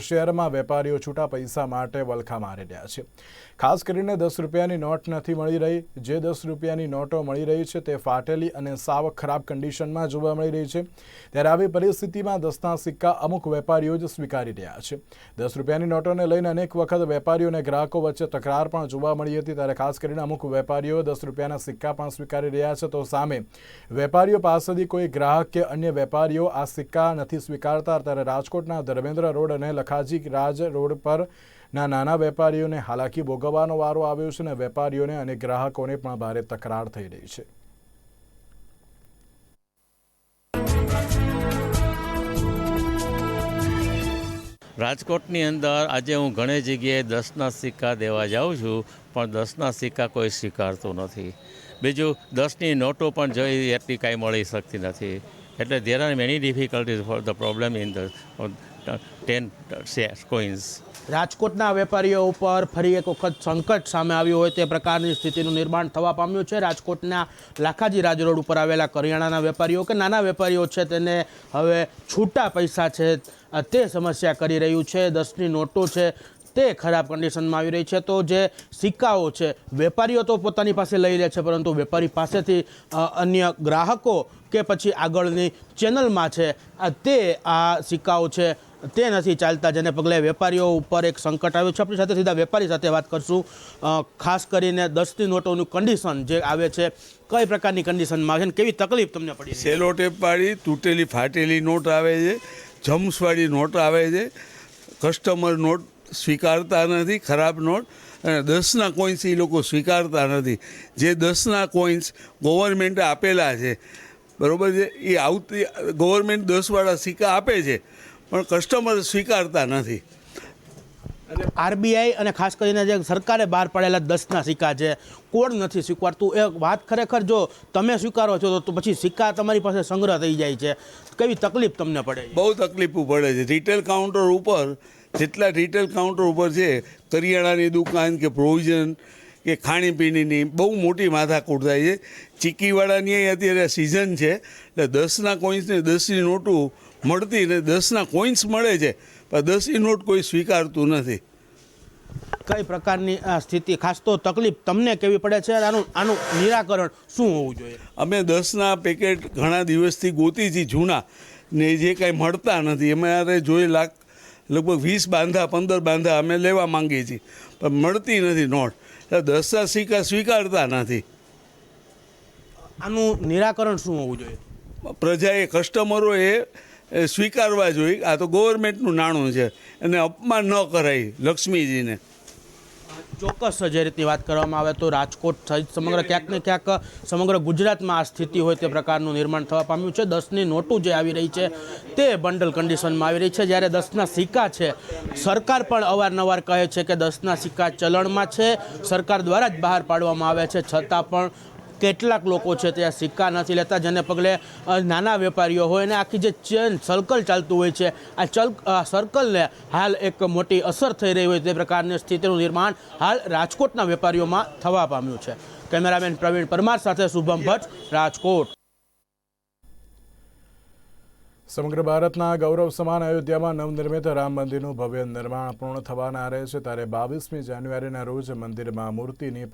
શહેરમાં વેપારીઓ છૂટા પૈસા માટે વલખા મારી રહ્યા છે. ખાસ કરીને દસ રૂપિયાની નોટ નથી મળી રહી. જે દસ રૂપિયાની નોટો મળી રહી છે તે ફાટેલી અને સાવ ખરાબ કન્ડિશનમાં જોવા મળી રહી છે. ત્યારે આવી પરિસ્થિતિમાં દસના સિક્કા અમુક વેપારીઓ જ સ્વીકારી રહ્યા છે. દસ રૂપિયાની નોટોને લઈને અનેક વખત વેપારીઓ અને ગ્રાહકો વચ્ચે તકરાર પણ જોવા મળી હતી. ત્યારે ખાસ કરીને અમુક વેપારીઓ દસ રૂપિયાના સિક્કા પણ સ્વીકારી રહ્યા છે. તો સામે વેપારીઓ પાસેથી કોઈ ગ્રાહક કે અન્ય વેપારીઓ આ સિક્કા નથી સ્વીકારતા. ત્યારે રાજકોટના ધર્મેન્દ્ર રોડ અને લખાજી રાજ રોડ પર ના નાના વેપારીઓને હાલાકી ભોગવવાનો વારો આવ્યો છે અને વેપારીઓને અને ગ્રાહકોને પણ ભારે તકરાર થઈ રહી છે. રાજકોટની અંદર આજે હું ઘણી જગ્યાએ દસના સિક્કા દેવા જાઉં છું, પણ દસના સિક્કા કોઈ સ્વીકારતું નથી. બીજું, દસની નોટો પણ જોઈ એટલી કાંઈ મળી શકતી નથી. એટલે there are many difficulties for the problem in the ten coins રાજકોટના વેપારીઓ ઉપર ફરી એક વખત સંકટ સામે આવ્યું હોય તે પ્રકારની સ્થિતિનું નિર્માણ થવા પામ્યું છે. રાજકોટના લાખાજી રાજ રોડ ઉપર આવેલા કરિયાણાના વેપારીઓ કે નાના વેપારીઓ છે તેને હવે છૂટા પૈસા છે તે સમસ્યા કરી રહ્યું છે. દસની નોટો છે તે ખરાબ કન્ડિશનમાં આવી રહી છે. તો જે સિક્કાઓ છે, વેપારીઓ તો પોતાની પાસે લઈ લે છે, પરંતુ વેપારી પાસેથી અન્ય ગ્રાહકો કે પછી આગળની ચેનલમાં છે તે આ સિક્કાઓ છે, તે નથી ચાલતા. જેને પગલે વેપારીઓ ઉપર એક સંકટ આવ્યું છે. આપણી સાથે સીધા વેપારી સાથે વાત કરશું. ખાસ કરીને દસની નોટોનું કન્ડિશન જે આવે છે, કઈ પ્રકારની કન્ડિશનમાં આવે છે કેવી તકલીફ તમને પડી? સેલો ટેપવાળી, તૂટેલી ફાટેલી નોટ આવે છે, જમ્સવાળી નોટ આવે છે કસ્ટમર નોટ સ્વીકારતા નથી ખરાબ નોટ. અને દસના કોઈન્સ એ લોકો સ્વીકારતા નથી. જે દસના કોઈન્સ ગવર્મેન્ટે આપેલા છે બરાબર છે? એ આવતી ગવર્મેન્ટ દસવાળા સિક્કા આપે છે પણ કસ્ટમર સ્વીકારતા નથી. આરબીઆઈ અને ખાસ કરીને જે સરકારે બહાર પાડેલા દસના સિક્કા છે કોણ નથી સ્વીકારતું? એ વાત ખરેખર જો તમે સ્વીકારો છો તો પછી સિક્કા તમારી પાસે સંગ્રહ થઈ જાય છે. કેવી તકલીફ તમને પડે બહુ તકલીફો પડે છે. રિટેલ કાઉન્ટર ઉપર જેટલા રિટેલ કાઉન્ટર ઉપર છે કરિયાણાની દુકાન કે પ્રોવિઝન કે ખાણીપીણીની બહુ મોટી માથાકૂટ થાય છે. ચીકીવાળાની અત્યારે સિઝન છે એટલે દસના કોઈન્સને દસની નોટું મળતી ને દસના કોઈન્સ મળે છે પણ દસની નોટ કોઈ સ્વીકારતું નથી. કઈ પ્રકારની આ સ્થિતિ ખાસ તો તકલીફ તમને કેવી પડે છે? આનું આનું નિરાકરણ શું હોવું જોઈએ? અમે દસના પેકેટ ઘણા દિવસથી ગોતી છીએ જૂના ને જે કાંઈ મળતા નથી. અમારે જોઈ લાખ લગભગ વીસ બાંધા પંદર બાંધા અમે લેવા માંગીએ છીએ. પણ મળતી નથી નોટ. એટલે દસના સિક્કા સ્વીકારતા નથી. આનું નિરાકરણ શું હોવું જોઈએ? પ્રજાએ કસ્ટમરોએ એ સ્વીકારવા જોઈએ આ તો ગવર્મેન્ટનું નાણું છે. એને અપમાન ન કરાય લક્ષ્મીજીને. ચોક્કસ જે રીતની વાત કરવામાં આવે તો રાજકોટ સહિત સમગ્ર ક્યાંક ને ક્યાંક, સમગ્ર ગુજરાતમાં આ સ્થિતિ હોય તે પ્રકારનું નિર્માણ થવા પામ્યું છે. દસની નોટું જે આવી રહી છે તે બંડલ કન્ડિશનમાં આવી રહી છે. જ્યારે દસના સિક્કા છે, સરકાર પણ અવારનવાર કહે છે કે દસના સિક્કા ચલણમાં છે. સરકાર દ્વારા જ બહાર પાડવામાં આવે છે. છતાં પણ કેટલાક લોકો છે તે આ સિક્કા નથી લેતા, જેને પગલે નાના વેપારીઓ હોય અને આખી જે ચેન સર્કલ ચાલતું હોય છે, આ ચલ સર્કલને હાલ એક મોટી અસર થઈ રહી હોય તે પ્રકારની સ્થિતિનું નિર્માણ હાલ રાજકોટના વેપારીઓમાં થવા પામ્યું છે. કેમેરામેન પ્રવીણ પરમાર સાથે શુભમ ભટ્ટ, રાજકોટ. સમગ્ર ભારતના ગૌરવ સમાન અયોધ્યામાં નવનિર્મિત રામ મંદિરનું ભવ્ય નિર્માણ પૂર્ણ થવાના રહે છે, ત્યારે બાવીસમી જાન્યુઆરીના રોજ મંદિરમાં મૂર્તિની